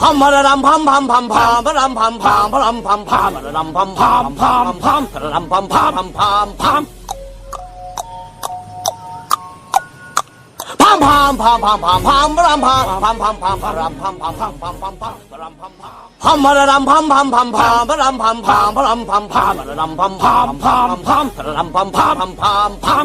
พัมพะระดำพัมพัมพัมพามพะรำพัมพามพะรำพัมพามพะระดำพัมพามพามพามพะระดำพัมพามพัมพามพามพามพามพามพามพามพามพะรำพามพามพามพามพะรำพัมพามพามพามพามพามพะรำพัมพามพัมพะระดำพัมพัมพัมพามพะรำพัมพามพะรำพัมพามพะระดำพัมพามพามพามพะระดำพัมพามพามพามพาม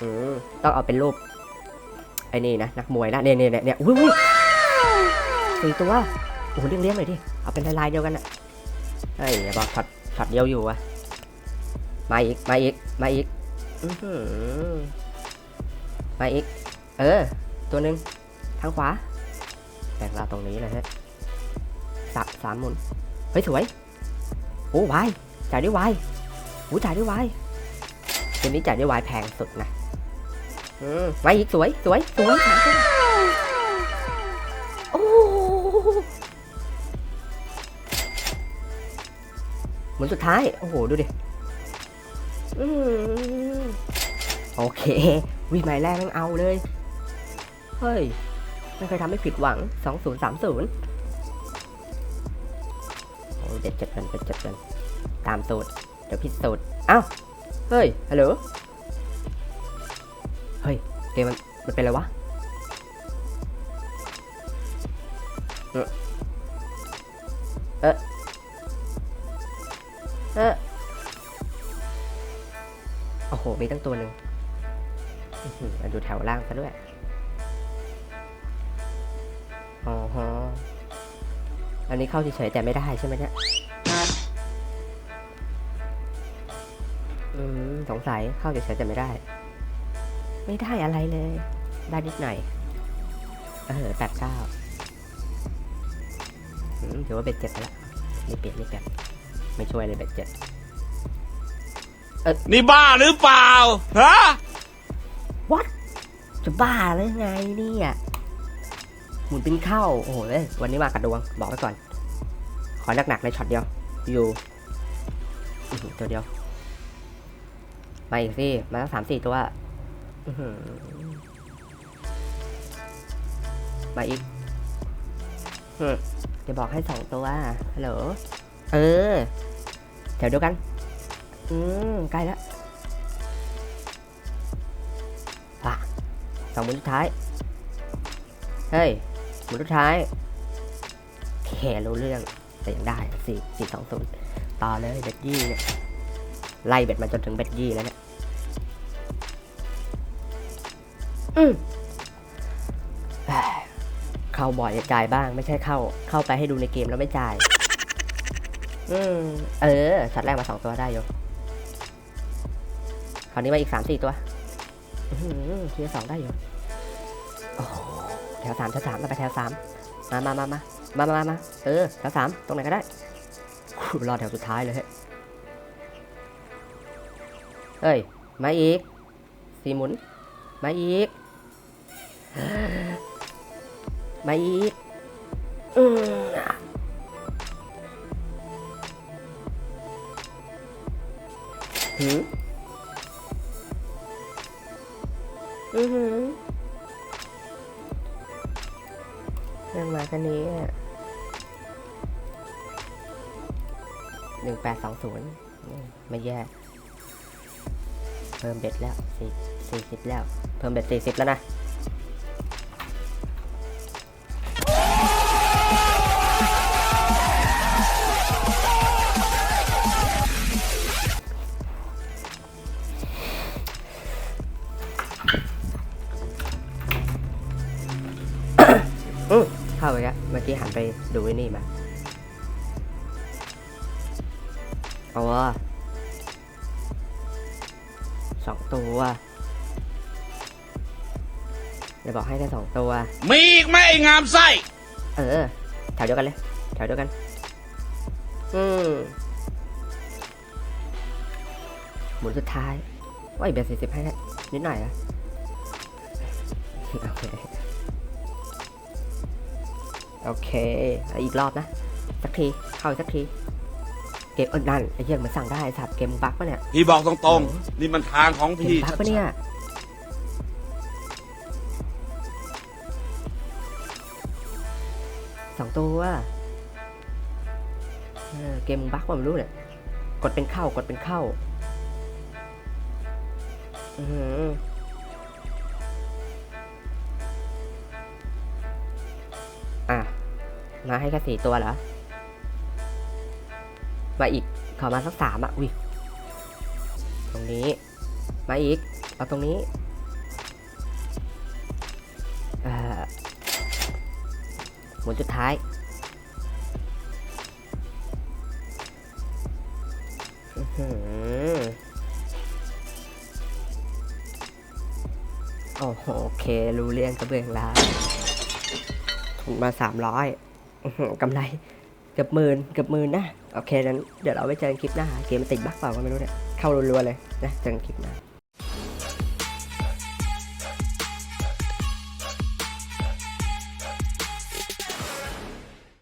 อืมต้องเอาเป็นรูปไอ้นี่นะนักมวยนะเนี่ยเนี่ยเนี่ยเนี่ยอุ้ยอุ้ยสี่ตัวโอ้โหเลี้ยงเลยงหน่อยดิเอาเป็นลายๆเดียวกันอะเฮ้ยอย่าบอกช็อตช็อตเดียวอยู่อะมาอีกมาอีกมาอีกมาอีก เออ ตัวหนึ่งทางขวาแบ่งเราตรงนี้เลยฮะสามสามหมุนเฮ้ยสวยโอ้วายจ่ายด้วยวายโอ้จ่ายด้วยวาย เกมนี้จ่ายด้วยวายแพงสุดนะอืมมาอีกสวยสวยสวยสามตัวโอ้หมุนสุดท้าย โอ้โห ดูดิโอเควีหมายแรกม่งเอาเลย เฮ้ย ไม่เคยทำให้ผิดหวัง 2030โอ้ยเด็ดจัดกันเด็ดจัดกัน ตามสูตร เดี๋ยวพิสูจน์เอ้า เฮ้ย ฮัลโหล เฮ้ยเกมมันมันเป็นอะไรวะเออเออเออโอ้โห มีตั้งตัวหนึ่งมาดูแถวล่างซะด้วยอ๋อฮะอันนี้เข้าเฉยๆแต่ไม่ได้ใช่ไหมเนี่ย อืมสงสัยเข้าเฉยๆแต่ไม่ได้ ไม่ได้อะไรเลย ได้นิดหน่อยเออแปดเก้าอืมถือว่าเบ็ดเจ็ดไปละรีบเปลี่ยนรีบเปลี่ยนไม่ช่วยเลยเบ็ดเจ็ดนี่บ้าหรือเปล่า ฮะจะบ้าหรือไงเนี่ยหมุนปิ้นเข้า โอ้โหเอ้ยวันนี้มากัดดวง บอกไว้ก่อน ขอหนักๆในช็อตเดียว อยู่อื้อหือตัวเดียว มาอีกสิ มาตั้งสามสี่ตัวอื้อหือมาอีกฮึจะบอกให้สองตัวฮัลโหล เออแถวเดียวกัน อืมใกล้แล้วอะสองหมุนสุดท้าย เฮ้ยหมุนสุดท้ายแค่รู้เรื่องแต่ยังได้สี่สี่สองศูนย์ต่อเลยเบ็ดยี่เนี่ย ไล่เบ็ดมาจนถึงเบ็ดยี่แล้วเนี่ยอืมเข้าบ่อยจ่ายบ้าง ไม่ใช่เข้า เข้าไปให้ดูในเกมแล้วไม่จ่าย อืม เออ สัตว์แรกมาสองตัวได้โยคราวนี้มาอีกสามสี่ตัวทีละสองได้อยู่แถวสามแถวสามมาไปแถวสามมามามามามามามาเออแถวสามตรงไหนก็ได้รอแถวสุดท้ายเลย เฮ้ย มาอีก สี่หมุน มาอีก มาอีกอืมหืมอือหือเรื่องมาแค่นี้หนึ่งแปดสองศูนย์ไม่แย่ เพิ่มเบ็ดแล้วสี่สี่สิบแล้ว เพิ่มเบ็ดสี่สิบแล้วนะอืมเข้าไปแล้วเมื่อกี้หันไปดูไอ้นี่มาอ๋อ สองตัวเดี๋ยวบอกให้แค่สองตัว มีอีกไหมไอ้งามไส้ เออแถวเดียวกันเลยแถวเดียวกัน อืมหมุนสุดท้ายว่าอีกเบียร์สี่สิบให้นะนิดหน่อยนะโอเคโอเคเอาอีกรอบนะ สักที เข้าอีกสักที เกมเออนั่นไอ้เหี้ยมันสั่งได้ไอ้สัตว์เกมบั๊กปะเนี่ยพี่บอกตรงๆ นี่มันทางของเกมพี่บั๊กปะเนี่ยสองตัวเออเกมบั๊กว่าไม่รู้เนี่ยกดเป็นเข้ากดเป็นเข้าอือหืออะมาให้แค่สี่ตัวเหรอ มาอีกขอมาสักสามอะอุ้ยตรงนี้ มาอีกเอาตรงนี้หมุนจุดท้ายอือหือโอ้โหโอเค รู้เรื่องกระเบื้องแล้วทุนมาสามร้อยกำไร กือบหมื่นเกือบหมื่นนะ โอเคนั้นเดี๋ยวเราไปเจอกันคลิปหน้า เกมมันติดบั๊กเปล่าก็ไม่รู้เนี่ย เข้ารัวๆเลยนะ เจอกันคลิปหน้า